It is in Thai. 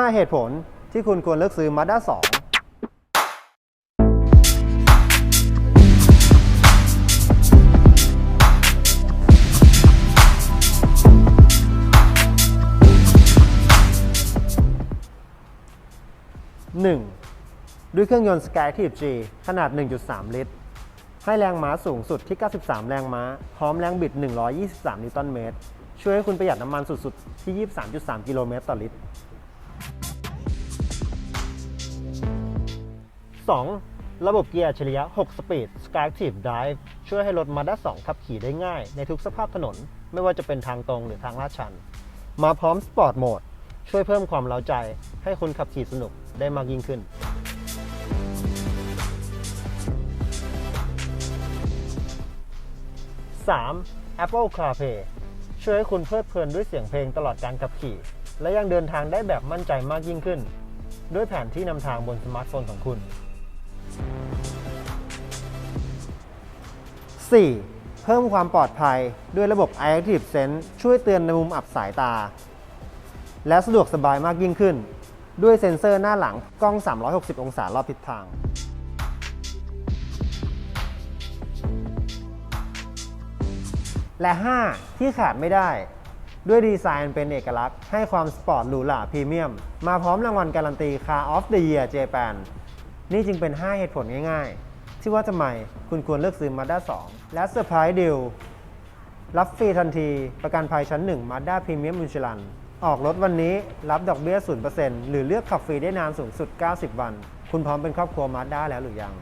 5 เหตุผลที่คุณควรเลือกซื้อ Mazda 2 1. ด้วยเครื่องยนต์ Skyactiv G ขนาด 1.3 ลิตร ให้แรงม้าสูงสุดที่ 93 แรงม้า พร้อมแรงบิด 123 นิวตันเมตร ช่วยให้คุณประหยัดน้ำมันสุดๆ ที่ 23.3 กิโลเมตรต่อลิตร 2. ระบบเกียร์อัจฉริยะ 6 สปีด Skyactiv Drive ช่วยให้รถ Mazda 2 ขับขี่ได้ง่ายในทุกสภาพถนน ไม่ว่าจะเป็นทางตรงหรือทางลาดชัน มาพร้อม Sport Mode ช่วยเพิ่มความเร้าใจ ให้คุณขับขี่สนุกได้มากยิ่งขึ้น 3. Apple CarPlay ช่วยให้คุณเพลิดเพลินด้วยเสียงเพลงตลอดการขับขี่ และยังเดินทางได้แบบมั่นใจมากยิ่งขึ้น ด้วยแผนที่นำทางบนสมาร์ทโฟนของคุณ 4. เพิ่มความปลอดภัยด้วยระบบ iActive Sense ช่วยเตือนในมุมอับสายตา และสะดวกสบายมากยิ่งขึ้น ด้วยเซ็นเซอร์หน้าหลังกล้อง 360 องศารอบทิศทางและ 5 ที่ขาดไม่ได้ ด้วยดีไซน์เป็นเอกลักษณ์ให้ความสปอร์ตหรูหราพรีเมียม มาพร้อมรางวัลการันตี Car of the Year Japan นี่จึงเป็น 5 เหตุผลง่ายๆ ที่ว่าทำไมคุณควรเลือกซื้อ Mazda 2 และเซอร์ไพรส์ดิลรับฟรีทันที ประกันภัยชั้น 1 Mazda Premium Insurance ออกรถวันนี้รับดอกเบี้ย 0%หรือเลือกขับฟรีได้นานสูงสุด 90 วัน คุณพร้อมเป็นครอบครัว Mazda แล้วหรือยัง